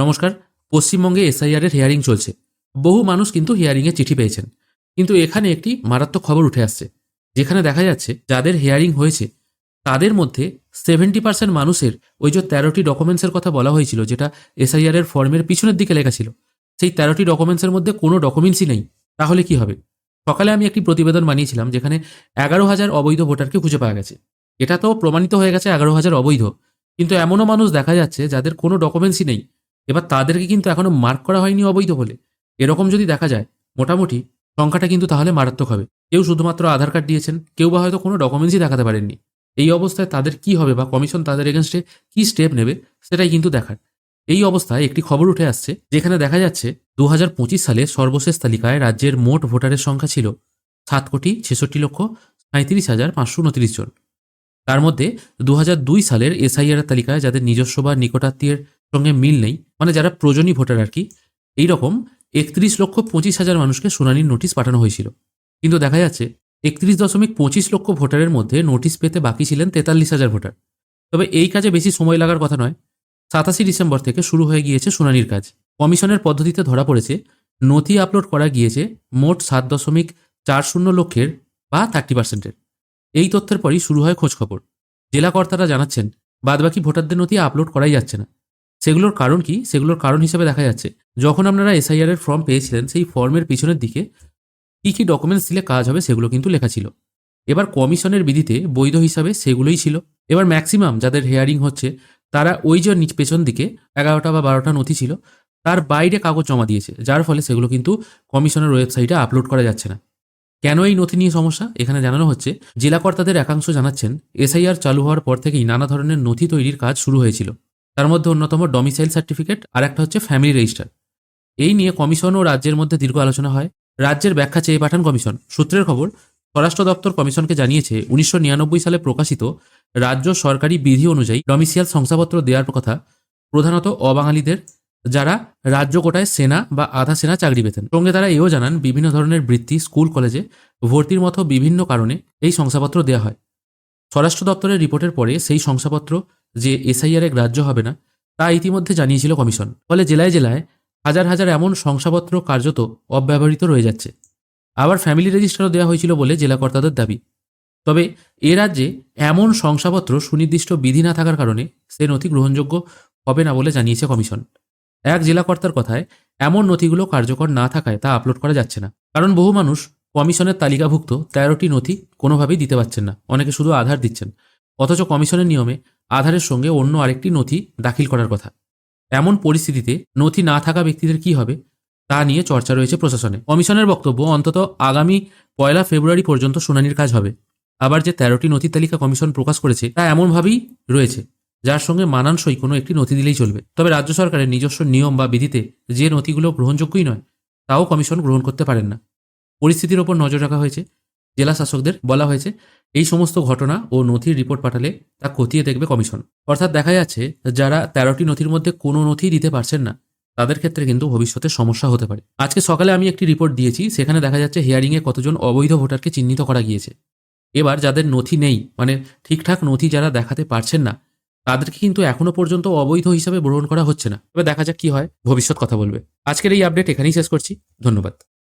নমস্কার, পশ্চিমবঙ্গে এসআইআর এর হিয়ারিং চলছে। বহু মানুষ কিন্তু হিয়ারিংয়ে চিঠি পেয়েছেন। কিন্তু এখানে একটি মারাত্মক খবর উঠে আসছে, যেখানে দেখা যাচ্ছে যাদের হিয়ারিং হয়েছে, তাদের মধ্যে সেভেন্টি পার্সেন্ট মানুষের ওই যে তেরোটি ডকুমেন্টসের কথা বলা হয়েছিল, যেটা এসআইআর এর ফর্মের পিছনের দিকে লেখা ছিল, সেই তেরোটি ডকুমেন্টসের মধ্যে কোনো ডকুমেন্টসই নেই। তাহলে কি হবে? সকালে আমি একটি প্রতিবেদন বানিয়েছিলাম, যেখানে এগারো হাজার অবৈধ ভোটারকে খুঁজে পাওয়া গেছে। এটা তো প্রমাণিত হয়ে গেছে এগারো হাজার অবৈধ। কিন্তু এমনও মানুষ দেখা যাচ্ছে যাদের কোনো ডকুমেন্টসই নেই। এবার তাদেরকে কিন্তু এখনও মার্ক করা হয়নি অবৈধ বলে। এরকম যদি দেখা যায়, মোটামুটি সংখ্যাটা কিন্তু তাহলে মারাত্মক হবে। কেউ শুধুমাত্র আধার কার্ড দিয়েছেন, কেউ বা হয়তো কোনো ডকুমেন্টসই দেখাতে পারেননি। এই অবস্থায় তাদের কি হবে বা কমিশন তাদের এগেনস্টে কি স্টেপ নেবে, সেটাই কিন্তু দেখার। এই অবস্থায় একটি খবর উঠে আসছে, যেখানে দেখা যাচ্ছে দু হাজার পঁচিশ সালে সর্বশেষ তালিকায় রাজ্যের মোট ভোটারের সংখ্যা ছিল সাত কোটি ছেষট্টি লক্ষ সাঁত্রিশ হাজার পাঁচশো উনত্রিশ জন। তার মধ্যে দু হাজার দুই সালের এসআইআর তালিকায় যাদের নিজস্ব বা নিকটাত্মীয়ের সঙ্গে মিল নেই। মানে যারা প্রয়োজনীয় ভোটার আর কি, এইরকম একত্রিশ লক্ষ পঁচিশ হাজার মানুষকে শুনানির নোটিশ পাঠানো হয়েছিল। কিন্তু দেখা যাচ্ছে, একত্রিশ দশমিক পঁচিশ লক্ষ ভোটারের মধ্যে নোটিশ পেতে বাকি ছিলেন তেতাল্লিশ হাজার ভোটার। তবে এই কাজে বেশি সময় লাগার কথা নয়, সাতাশি ডিসেম্বর থেকে শুরু হয়ে গিয়েছে শুনানির কাজ। কমিশনের পদ্ধতিতে ধরা পড়েছে, নথি আপলোড করা গিয়েছে মোট সাত দশমিক চার শূন্য লক্ষের বা থার্টি পার্সেন্টের। এই তথ্যের পরই শুরু হয় খোঁজখবর। জেলা কর্তারা জানাচ্ছেন, বাদবাকি ভোটারদের নথি আপলোড করাই যাচ্ছে না। সেগুলোর কারণ কি? সেগুলোর কারণ হিসেবে দেখা যাচ্ছে, যখন আপনারা এসআইআর এর ফর্ম পেয়েছিলেন, সেই ফর্মের পিছনের দিকে কী কী ডকুমেন্টস দিলে কাজ হবে সেগুলো কিন্তু লেখা ছিল। এবার কমিশনের বিধিতে বৈধ হিসাবে সেগুলোই ছিল। এবার ম্যাক্সিমাম যাদের হেয়ারিং হচ্ছে, তারা ওই যে পেছন দিকে এগারোটা বা বারোটা নথি ছিল, তার বাইরে কাগজ জমা দিয়েছে, যার ফলে সেগুলো কিন্তু কমিশনের ওয়েবসাইটে আপলোড করা যাচ্ছে না। কেন এই নথি নিয়ে সমস্যা? এখানে জানানো হচ্ছে জেলা কর্তাদের একাংশ জানাচ্ছেন এসআইআর চালু হওয়ার পর থেকেই নানা ধরনের নথি তৈরির কাজ শুরু হয়েছিল। তার মধ্যে অন্যতম ডমিসাইল সার্টিফিকেট আর একটা হচ্ছে ফ্যামিলি রেজিস্টার এই নিয়ে কমিশন ও রাজ্যের মধ্যে দীর্ঘ আলোচনা হয়। রাজ্যের ব্যাখ্যা চেয়ে পাঠান কমিশন সূত্রের খবর, স্বরাষ্ট্র দপ্তর কমিশনকে জানিয়েছে, উনিশশো নিরানব্বই সালে প্রকাশিত রাজ্য সরকারি বিধি অনুযায়ী ডমিসিয়াল শংসাপত্র দেওয়ার কথা প্রধানত অবাঙালিদের যারা রাজ্য কোটায় সেনা বা আধা সেনা চাকরি পেতেন। সঙ্গে তারা এও জানান, বিভিন্ন ধরনের বৃত্তি, স্কুল, কলেজে ভর্তির মতো বিভিন্ন কারণে এই শংসাপত্র দেওয়া হয়। স্বরাষ্ট্র দপ্তরের রিপোর্টের পরে সেই শংসাপত্র যে এসআইআর এ গ্রাহ্য হবে না, তা ইতিমধ্যে জানিয়েছিল কমিশন। ফলে জেলায় জেলায় হাজার হাজার এমন শংসাপত্র কার্যত অব্যবহৃত রয়ে যাচ্ছে। আবার ফ্যামিলি রেজিস্টারও দেওয়া হয়েছিল বলে জেলা কর্তাদের দাবি। তবে এ রাজ্যে এমন শংসাপত্র সুনির্দিষ্ট বিধি না থাকার কারণে সে নথি গ্রহণযোগ্য হবে না বলে জানিয়েছে কমিশন। এক জেলা কর্তার কথায়, এমন নথিগুলো কার্যকর না থাকায় তা আপলোড করা যাচ্ছে না। কারণ বহু মানুষ কমিশনের তালিকাভুক্ত তেরোটি নথি কোনোভাবেই দিতে পারছেন না। অনেকে শুধু আধার দিচ্ছেন। অথচ কমিশনের নিয়মে আধারের সঙ্গে অন্য আরেকটি নথি দাখিল করার কথা। এমন পরিস্থিতিতে নথি না থাকা ব্যক্তিদের কি হবে, তা নিয়ে চর্চা রয়েছে প্রশাসনে। কমিশনের বক্তব্য অন্তত আগামী পয়লা ফেব্রুয়ারি পর্যন্ত শুনানির কাজ হবে। আবার যে তেরোটি নথির তালিকা কমিশন প্রকাশ করেছে, তা এমনভাবেই রয়েছে, যার সঙ্গে মানানসই কোনো একটি নথি দিলেই চলবে। তবে রাজ্য সরকারের নিজস্ব নিয়ম বা বিধিতে যে নথিগুলো গ্রহণযোগ্যই নয়, তাও কমিশন গ্রহণ করতে পারেন না। পরিস্থিতির ওপর নজর রাখা হয়েছে জেলা শাসকদের বলা হয়েছে, এই সমস্ত ঘটনা ও নথির রিপোর্ট পাঠালে তা খতিয়ে দেখবে কমিশন। অর্থাৎ দেখা যাচ্ছে, যারা তেরোটি নথির মধ্যে কোনো নথি দিতে পারছেন না, তাদের ক্ষেত্রে কিন্তু ভবিষ্যতে সমস্যা হতে পারে। আজকে সকালে আমি একটি রিপোর্ট দিয়েছি, সেখানে দেখা যাচ্ছে হিয়ারিংয়ে কতজন অবৈধ ভোটারকে চিহ্নিত করা গিয়েছে। এবার যাদের নথি নেই মানে ঠিকঠাক নথি যারা দেখাতে পারছেন না, তাদেরকে কিন্তু এখনও পর্যন্ত অবৈধ হিসাবে গ্রহণ করা হচ্ছে না। তবে দেখা যাক কি হয়, ভবিষ্যৎ কথা বলবে। আজকের এই আপডেট এখানেই শেষ করছি। ধন্যবাদ।